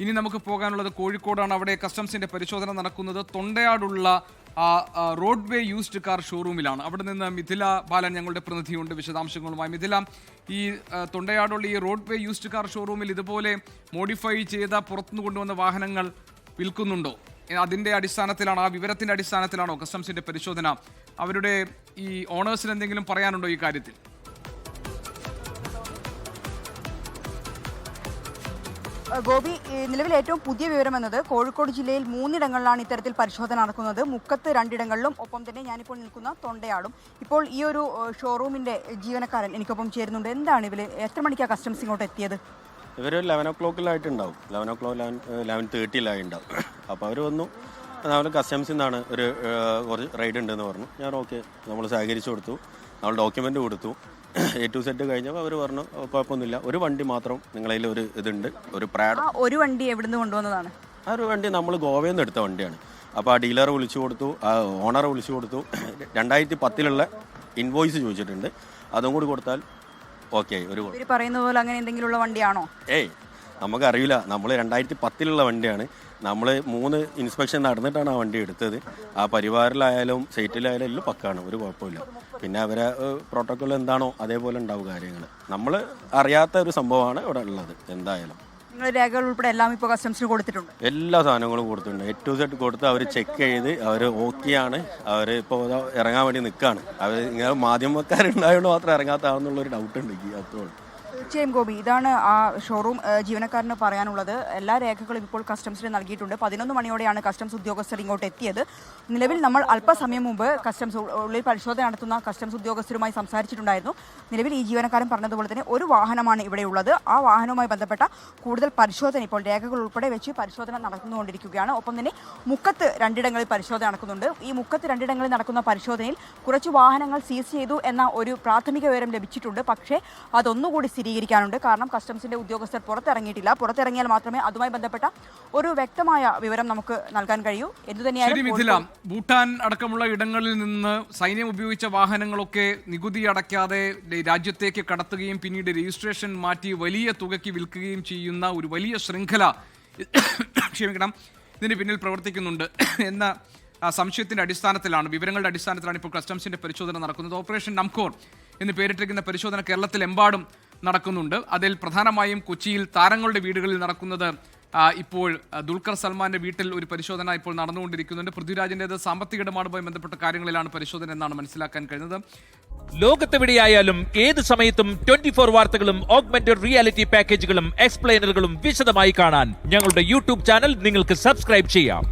ഇനി നമുക്ക് പോകാനുള്ളത് കോഴിക്കോടാണ്. അവിടെ കസ്റ്റംസിന്റെ പരിശോധന നടക്കുന്നത്. തൊണ്ടയാടുള്ള ആ, ആ, റോഡ് വേ യൂസ്ഡ് കാർ ഷോറൂമിലാണ്. അവിടെ നിന്ന് മിഥില ബാലൻ ഞങ്ങളുടെ പ്രതിനിധിയുണ്ട്. വിശദാംശങ്ങളുമായി മിഥില ഈ തൊണ്ടയാടുള്ള ഈ റോഡ്വേ യൂസ്ഡ് കാർ ഷോറൂമിൽ ഇതുപോലെ മോഡിഫൈ ചെയ്ത പുറത്തുനിന്ന് കൊണ്ടുവന്ന വാഹനങ്ങൾ വിൽക്കുന്നുണ്ടോ? അതിന്റെ അടിസ്ഥാനത്തിലാണ് ആ വിവരത്തിന്റെ അടിസ്ഥാനത്തിലാണോ കസ്റ്റംസിന്റെ പരിശോധന? അവരുടെ ഈ ഓണേഴ്സിന് എന്തെങ്കിലും പറയാനുണ്ടോ ഈ കാര്യത്തിൽ? ഗോപി നിലവിൽ ഏറ്റവും പുതിയ വിവരം എന്നത് കോഴിക്കോട് ജില്ലയിൽ മൂന്നിടങ്ങളിലാണ് ഇത്തരത്തിൽ പരിശോധന നടക്കുന്നത്. മുക്കത്ത് രണ്ടിടങ്ങളിലും. ഒപ്പം തന്നെ ഞാനിപ്പോൾ നിൽക്കുന്ന തൊണ്ടയാടും. ഇപ്പോൾ ഈ ഒരു ഷോറൂമിന്റെ ജീവനക്കാരൻ എനിക്കൊപ്പം ചേരുന്നുണ്ട്. എന്താണ് ഇവർ എത്ര മണിക്കാണ് കസ്റ്റംസ് ഇങ്ങോട്ട് എത്തിയത്? ഇവർ ലെവൻ ഓ ക്ലോക്കിലായിട്ടുണ്ടാവും eleven o'clock eleven eleven തേർട്ടിയിലായിട്ടുണ്ടാവും അപ്പോൾ അവർ വന്നു. നമ്മൾ കസ്റ്റംസിൽ നിന്നാണ് ഒരു കുറച്ച് റൈഡ് ഉണ്ടെന്ന് പറഞ്ഞു. ഞാൻ ഓക്കെ നമ്മൾ സഹകരിച്ചു കൊടുത്തു. നമ്മൾ ഡോക്യുമെന്റ് കൊടുത്തു. എ ടു സെറ്റ് കഴിഞ്ഞപ്പോൾ അവർ പറഞ്ഞു "ഓ, കുഴപ്പമൊന്നുമില്ല. ഒരു വണ്ടി മാത്രം നിങ്ങളതിൽ ഒരു ഇതുണ്ട്. ഒരു പ്രാഡ് ആ ഒരു വണ്ടി എവിടുന്ന് കൊണ്ടുവന്നതാണ്? ആ ഒരു വണ്ടി നമ്മൾ ഗോവയിൽ നിന്ന് എടുത്ത വണ്ടിയാണ്. അപ്പോൾ ആ ഡീലർ വിളിച്ചു കൊടുത്തു ആ ഓണർ വിളിച്ചു കൊടുത്തു. രണ്ടായിരത്തി പത്തിലുള്ള ഇൻവോയ്സ് ചോദിച്ചിട്ടുണ്ട്. അതും കൂടി കൊടുത്താൽ ഓക്കെ ഒരു ഇവർ പറയുന്ന പോലെ അങ്ങനെ എന്തെങ്കിലും ഉള്ള വണ്ടിയാണോ? ഏയ് നമുക്കറിയില്ല. നമ്മൾ രണ്ടായിരത്തി പത്തിലുള്ള വണ്ടിയാണ്. നമ്മൾ മൂന്ന് ഇൻസ്പെക്ഷൻ നടന്നിട്ടാണ് ആ വണ്ടി എടുത്തത്. ആ പരിവാറിലായാലും സൈറ്റിലായാലും എല്ലാം പക്കാണ്. ഒരു കുഴപ്പമില്ല. പിന്നെ അവരെ പ്രോട്ടോക്കോൾ എന്താണോ അതേപോലെ ഉണ്ടാവും കാര്യങ്ങൾ നമ്മൾ അറിയാത്ത ഒരു സംഭവമാണ് ഇവിടെ ഉള്ളത് എന്തായാലും. നിങ്ങൾ രേഖകൾ ഉൾപ്പെടെ എല്ലാം ഇപ്പോൾ കസ്റ്റംസിന് കൊടുത്തിട്ടുണ്ട്? എല്ലാ സാധനങ്ങളും കൊടുത്തിട്ടുണ്ട്. എ ടു സെറ്റ് കൊടുത്ത് അവർ ചെക്ക് ചെയ്ത് അവർ ഓക്കെയാണ് അവർ ഇപ്പോൾ ഇറങ്ങാൻ വേണ്ടി നിൽക്കുകയാണ് അവർ ഇങ്ങനെ മാധ്യമക്കാരുണ്ടായതുകൊണ്ട് മാത്രം ഇറങ്ങാത്താണെന്നുള്ളൊരു ഡൗട്ട് ഉണ്ട് എനിക്ക് അത്രേ തീർച്ചയായും ഗോപി ഇതാണ് ആ ഷോറൂം ജീവനക്കാരന് പറയാനുള്ളത്. എല്ലാ രേഖകളും ഇപ്പോൾ കസ്റ്റംസിന് നൽകിയിട്ടുണ്ട്. പതിനൊന്ന് മണിയോടെയാണ് കസ്റ്റംസ് ഉദ്യോഗസ്ഥർ ഇങ്ങോട്ട് എത്തിയത്. നിലവിൽ നമ്മൾ അല്പസമയം മുമ്പ് കസ്റ്റംസ് ഉള്ളിൽ പരിശോധന നടത്തുന്ന കസ്റ്റംസ് ഉദ്യോഗസ്ഥരുമായി സംസാരിച്ചിട്ടുണ്ടായിരുന്നു. നിലവിൽ ഈ ജീവനക്കാരൻ പറഞ്ഞതുപോലെ തന്നെ ഒരു വാഹനമാണ് ഇവിടെയുള്ളത് ആ വാഹനവുമായി ബന്ധപ്പെട്ട കൂടുതൽ പരിശോധന ഇപ്പോൾ രേഖകൾ ഉൾപ്പെടെ വെച്ച് പരിശോധന നടന്നുകൊണ്ടിരിക്കുകയാണ്. ഒപ്പം തന്നെ മുക്കത്ത് രണ്ടിടങ്ങളിൽ പരിശോധന നടക്കുന്നുണ്ട്. ഈ മുക്കത്ത് രണ്ടിടങ്ങളിൽ നടക്കുന്ന പരിശോധനയിൽ കുറച്ച് വാഹനങ്ങൾ സീസ് ചെയ്തു എന്ന ഒരു പ്രാഥമിക വിവരം ലഭിച്ചിട്ടുണ്ട്. പക്ഷേ അതൊന്നുകൂടി സ്ഥിരീകരിക്കാനുണ്ട്. കാരണം കസ്റ്റംസിന്റെ ഉദ്യോഗസ്ഥർ പുറത്തിറങ്ങിയിട്ടില്ല. പുറത്തിറങ്ങിയാൽ മാത്രമേ അതുമായി ബന്ധപ്പെട്ട ഒരു വ്യക്തമായ വിവരം നമുക്ക് നൽകാൻ കഴിയൂ. എന്തുതന്നെയായാലും ഭൂട്ടാൻ അടക്കമുള്ള ഇടങ്ങളിൽ നിന്ന് സൈന്യം ഉപയോഗിച്ച വാഹനങ്ങളൊക്കെ നികുതി അടയ്ക്കാതെ രാജ്യത്തേക്ക് കടത്തുകയും പിന്നീട് രജിസ്ട്രേഷൻ മാറ്റി വലിയ തുകയ്ക്ക് വിൽക്കുകയും ചെയ്യുന്ന ഒരു വലിയ ശൃംഖല ക്ഷമിക്കണം ഇതിന് പിന്നിൽ പ്രവർത്തിക്കുന്നുണ്ട്. എന്ന സംശയത്തിന്റെ അടിസ്ഥാനത്തിലാണ് വിവരങ്ങളുടെ അടിസ്ഥാനത്തിലാണ് ഇപ്പോൾ കസ്റ്റംസിന്റെ പരിശോധന നടക്കുന്നത്. ഓപ്പറേഷൻ നംകോർ എന്ന് പേരിട്ടിരിക്കുന്ന പരിശോധന കേരളത്തിലെമ്പാടും നടക്കുന്നുണ്ട്. അതിൽ പ്രധാനമായും കൊച്ചിയിൽ താരങ്ങളുടെ വീടുകളിൽ നടക്കുന്നത് ഇപ്പോൾ ദുൽഖർ സൽമാന്റെ വീട്ടിൽ ഒരു പരിശോധന ഇപ്പോൾ നടന്നുകൊണ്ടിരിക്കുന്നുണ്ട്. പൃഥ്വിരാജിന്റേത് സാമ്പത്തിക ഇടപാടുമായി ബന്ധപ്പെട്ട കാര്യങ്ങളിലാണ് പരിശോധന എന്നാണ് മനസ്സിലാക്കാൻ കഴിഞ്ഞത്. ലോകത്തെവിടെയായാലും ഏത് സമയത്തും ട്വന്റി ഫോർ വാർത്തകളും ഓഗ്മെന്റഡ് റിയാലിറ്റി പാക്കേജുകളും എക്സ്പ്ലെയിനറുകളും വിശദമായി കാണാൻ ഞങ്ങളുടെ യൂട്യൂബ് ചാനൽ നിങ്ങൾക്ക് സബ്സ്ക്രൈബ് ചെയ്യാം.